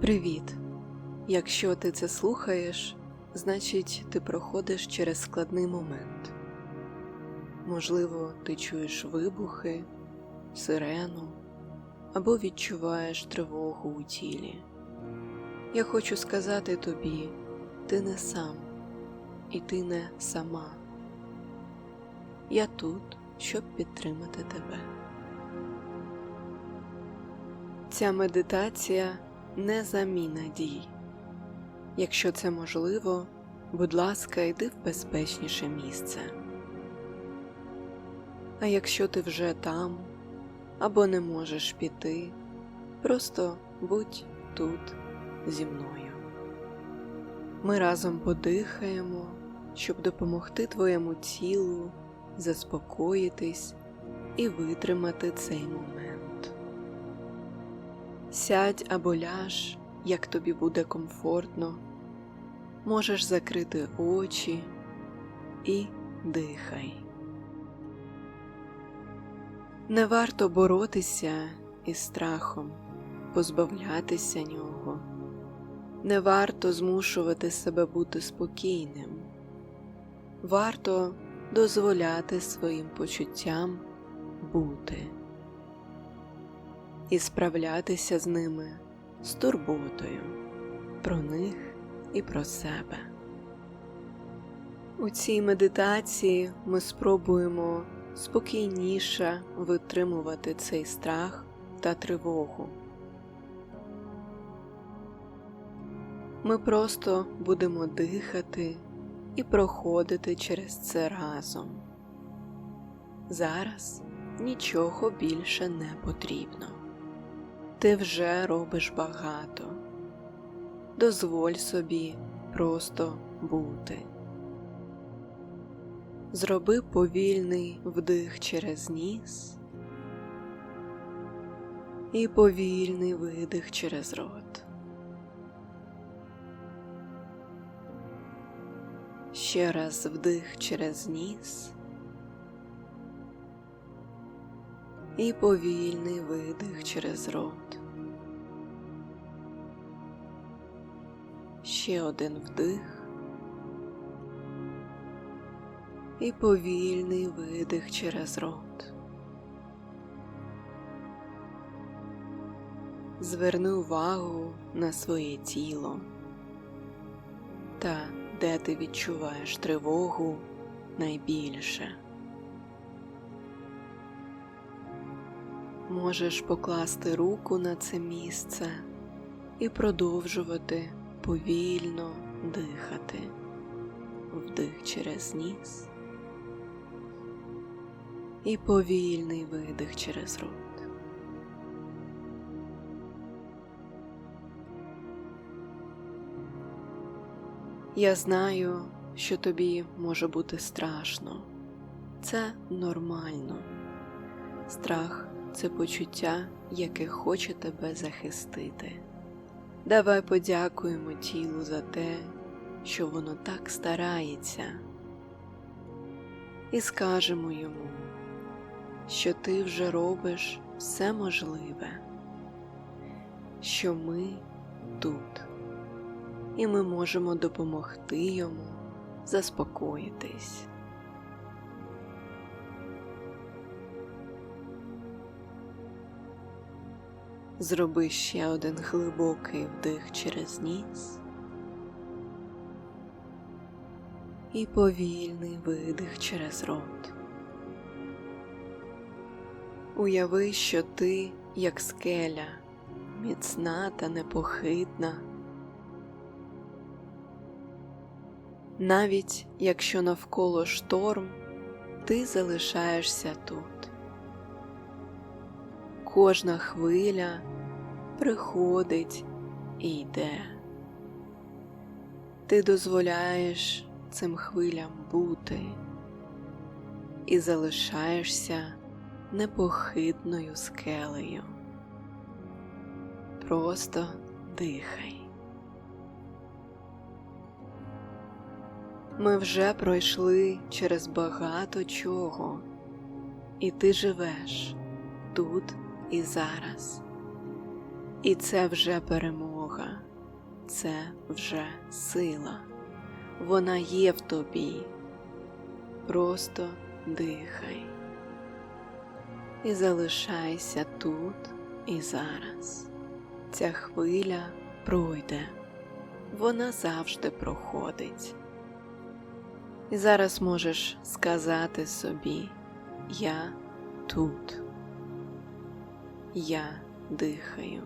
Привіт! Якщо ти це слухаєш, значить ти проходиш через складний момент. Можливо, ти чуєш вибухи, сирену або відчуваєш тривогу у тілі. Я хочу сказати тобі, ти не сам, і ти не сама. Я тут, щоб підтримати тебе. Ця медитація не заміна дій. Якщо це можливо, будь ласка, йди в безпечніше місце. А якщо ти вже там або не можеш піти, просто будь тут зі мною. Ми разом подихаємо, щоб допомогти твоєму тілу заспокоїтись і витримати цей момент. Сядь або ляж, як тобі буде комфортно, можеш закрити очі і дихай. Не варто боротися із страхом, позбавлятися нього, не варто змушувати себе бути спокійним, варто дозволяти своїм почуттям бути і справлятися з ними з турботою про них і про себе. У цій медитації ми спробуємо спокійніше витримувати цей страх та тривогу. Ми просто будемо дихати і проходити через це разом. Зараз нічого більше не потрібно. Ти вже робиш багато. Дозволь собі просто бути. Зроби повільний вдих через ніс і повільний видих через рот. Ще раз вдих через ніс і повільний видих через рот. Ще один вдих і повільний видих через рот. Зверни увагу на своє тіло та де ти відчуваєш тривогу найбільше. Можеш покласти руку на це місце і продовжувати повільно дихати, вдих через ніс і повільний видих через рот. Я знаю, що тобі може бути страшно. Це нормально. Страх це почуття, яке хоче тебе захистити. Давай подякуємо тілу за те, що воно так старається, і скажемо йому, що ти вже робиш все можливе, що ми тут, і ми можемо допомогти йому заспокоїтись. Зроби ще один глибокий вдих через ніс і повільний видих через рот. Уяви, що ти, як скеля, міцна та непохитна. Навіть якщо навколо шторм, ти залишаєшся тут. Кожна хвиля приходить і йде. Ти дозволяєш цим хвилям бути і залишаєшся непохитною скелею. Просто дихай. Ми вже пройшли через багато чого, і ти живеш тут і зараз. І це вже перемога. це вже сила. Вона є в тобі. Просто дихай і залишайся тут і зараз. Ця хвиля пройде, вона завжди проходить. І зараз можеш сказати собі Я тут, я дихаю,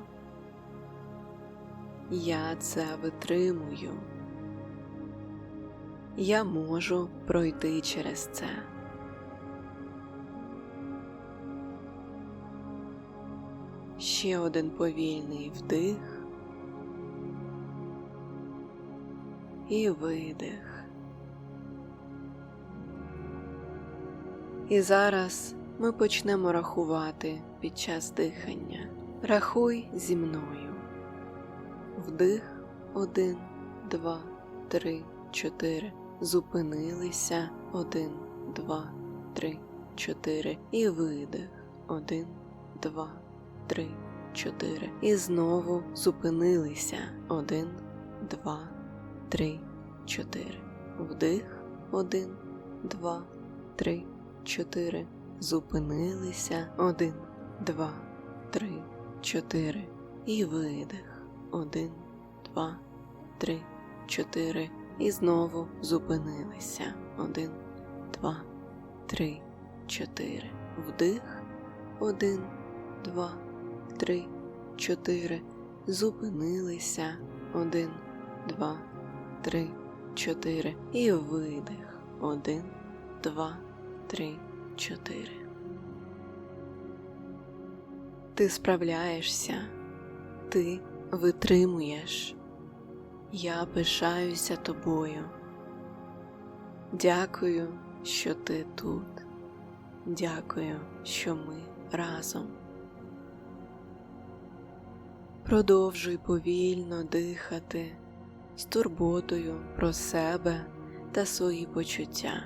я це витримую, я можу пройти через це. Ще один повільний вдих і видих. І зараз ми почнемо рахувати під час дихання. Рахуй зі мною. Вдих один, два, три, чотири. Зупинилися один, два, три, чотири. І видих один, два, три, чотири. І знову зупинилися один, два, три, чотири. Вдих один, два, три, чотири. Зупинилися один, два, три, чотири. І видих один, два, три, чотири. І знову зупинилися один, два, три, чотири. Вдих один, два, три, чотири. Зупинилися один, два, три, чотири. І видих один, два, три, чотири. Ти справляєшся, ти витримуєш. Я пишаюся тобою. Дякую, що ти тут. Дякую, що ми разом. Продовжуй повільно дихати з турботою про себе та свої почуття,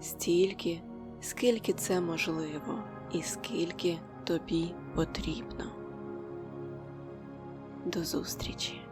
стільки, скільки це можливо, і скільки тобі потрібно. До зустрічі!